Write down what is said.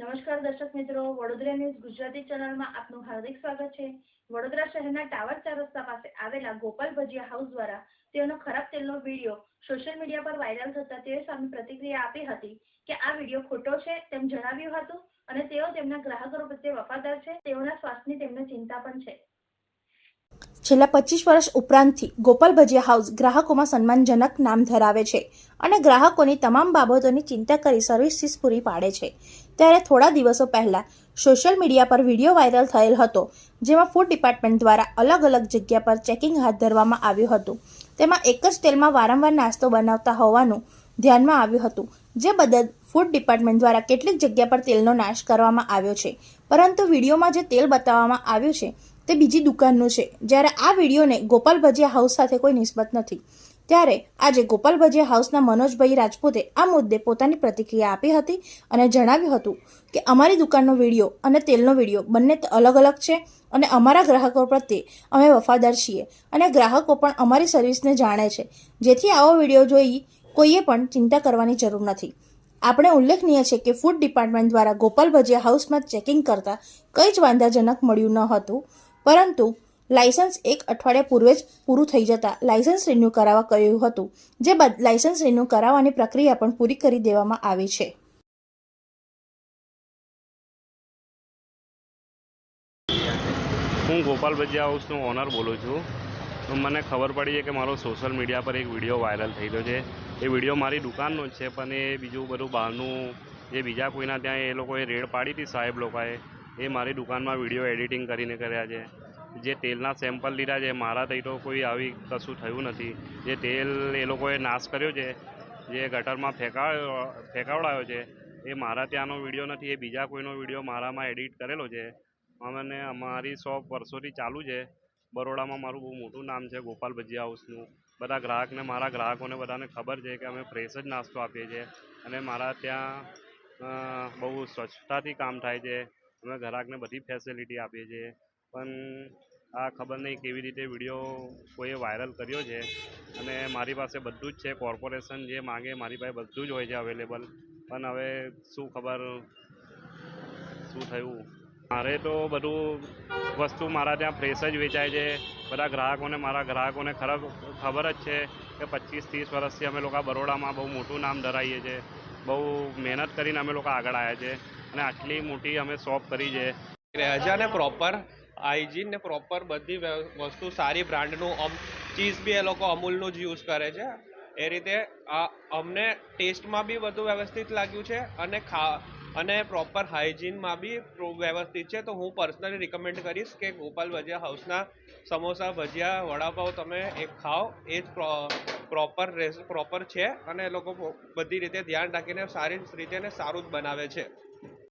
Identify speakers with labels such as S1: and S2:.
S1: નમસ્કાર દર્શક મિત્રો, વડોદરા ન્યૂઝ ગુજરાતી ચેનલમાં આપનું હાર્દિક સ્વાગત છે. વડોદરા શહેરના ટાવર ચાર રસ્તા પાસે આવેલા ગોપાલ ભજીયા હાઉસ દ્વારા તેઓનો ખરાબ તેલનો વીડિયો સોશિયલ મીડિયા પર વાયરલ થતા તેઓ સામે પ્રતિક્રિયા આપી હતી કે આ વીડિયો ખોટો છે તેમ જણાવ્યું હતું અને તેઓ તેમના ગ્રાહકો પ્રત્યે વફાદાર છે, તેઓના સ્વાસ્થ્યની તેમને ચિંતા પણ છે.
S2: છેલ્લા પચીસ વર્ષ ઉપરાંતથી ગોપાલ ભજીયા હાઉસ ગ્રાહકોમાં સન્માનજનક નામ ધરાવે છે અને ગ્રાહકોની તમામ બાબતોની ચિંતા કરી સર્વિસીસ પૂરી પાડે છે. ત્યારે થોડા દિવસો પહેલા સોશિયલ મીડિયા પર વીડિયો વાયરલ થયેલ હતો, જેમાં ફૂડ ડિપાર્ટમેન્ટ દ્વારા અલગ અલગ જગ્યા પર ચેકિંગ હાથ ધરવામાં આવ્યું હતું. તેમાં એક જ તેલમાં વારંવાર નાસ્તો બનાવતા હોવાનું ધ્યાનમાં આવ્યું હતું, જે બદલ ફૂડ ડિપાર્ટમેન્ટ દ્વારા કેટલીક જગ્યા પર તેલનો નાશ કરવામાં આવ્યો છે. પરંતુ વિડીયોમાં જે તેલ બતાવવામાં આવ્યું છે તે બીજી દુકાનનું છે. જ્યારે આ વિડીયોને ગોપાલ ભજીયા હાઉસ સાથે કોઈ નિસ્બત નથી. ત્યારે આજે ગોપાલ ભજીયા હાઉસના મનોજભાઈ રાજપૂતે આ મુદ્દે પોતાની પ્રતિક્રિયા આપી હતી અને જણાવ્યું હતું કે અમારી દુકાનનો વીડિયો અને તેલનો વીડિયો બંને અલગ અલગ છે અને અમારા ગ્રાહકો પ્રત્યે અમે વફાદાર છીએ અને ગ્રાહકો પણ અમારી સર્વિસને જાણે છે. જેથી આવો વીડિયો જોઈ કોઈએ પણ ચિંતા કરવાની જરૂર નથી. આપણે ઉલ્લેખનીય છે કે ફૂડ ડિપાર્ટમેન્ટ દ્વારા ગોપાલ ભજીયા હાઉસમાં ચેકિંગ કરતાં કંઈ જ વાંધાજનક મળ્યું ન હતું. પરંતુ લાયસન્સ એક અઠવાડિયા પૂર્વે જ પૂરું થઈ જતાં લાયસન્સ રિન્યૂ કરાવવા કહ્યું હતું, જે બાદ લાયસન્સ રિન્યૂ કરાવવાની પ્રક્રિયા પણ પૂરી કરી દેવામાં આવી છે.
S3: હું ગોપાલ ભજીયા હાઉસનો ઓનર બોલું છું. મને ખબર પડી છે કે મારો સોશિયલ મીડિયા પર એક વીડિયો વાયરલ થઈ રહ્યો છે. એ વીડિયો મારી દુકાનનો જ છે, પણ એ બીજું બધું બહારનું જે બીજા કોઈના ત્યાં એ લોકોએ રેડ પાડી હતી સાહેબ લોકોએ. એ મારી દુકાનમાં વીડિયો એડિટિંગ કરીને કર્યા છે. જે તેલના સેમ્પલ લીધા છે, મારા થઈ તો કોઈ આવી કશું થયું નથી. જે તેલ એ લોકોએ નાશ કર્યો છે, જે ગટરમાં ફેંકાવ્યો ફેંકાવડાયો છે, એ મારા ત્યાંનો વીડિયો નથી, એ બીજા કોઈનો વીડિયો મારામાં એડિટ કરેલો છે. અમને અમારી શોપ વર્ષોથી ચાલુ છે. બરોડામાં મારું બહુ મોટું નામ છે ગોપાલ ભજીયા હાઉસનું. બધા ગ્રાહકને, મારા ગ્રાહકોને બધાને ખબર છે કે અમે ફ્રેશ જ નાસ્તો આપીએ છીએ. અને મારા ત્યાં બહુ સ્વચ્છતાથી કામ થાય છે. અમે ગ્રાહકને બધી ફેસિલિટી આપીએ છીએ. પણ આ ખબર નહીં કેવી રીતે વીડિયો કોઈએ વાયરલ કર્યો છે. અને મારી પાસે બધું જ છે. કોર્પોરેશન જે માગે મારી પાસે બધું જ હોય છે અવેલેબલ પણ હવે શું ખબર શું થયું? મારે તો બધું વસ્તુ મારા ત્યાં ફ્રેશ જ વેચાય છે. બધા ગ્રાહકોને, મારા ગ્રાહકોને ખરાબ ખબર જ છે કે પચીસ ત્રીસ વર્ષથી અમે લોકો બરોડામાં બહુ મોટું નામ ધરાવીએ છીએ બહુ મહેનત કરીને અમે લોકો આગળ આવ્યા છે. અને આટલી મોટી અમે શોપ કરી છે.
S4: અને પ્રોપર હાઇજીન ને પ્રોપર બધી વસ્તુ સારી બ્રાન્ડનું અમ ચીઝ બી એ લોકો અમૂલનું જ યુઝ કરે છે. એ રીતે અમને ટેસ્ટમાં બી બધું વ્યવસ્થિત લાગ્યું છે અને ખા, અને પ્રોપર હાઇજીનમાં બી વ્યવસ્થિત છે. તો હું પર્સનલી રિકમેન્ડ કરીશ કે ગોપાલ ભજીયા હાઉસના સમોસા, ભજીયા, વડાપાઉં તમે એક ખાઓ. એ જ પ્રોપર પ્રોપર છે અને એ લોકો બધી રીતે ધ્યાન રાખીને સારી રીતે ને સારું જ બનાવે છે.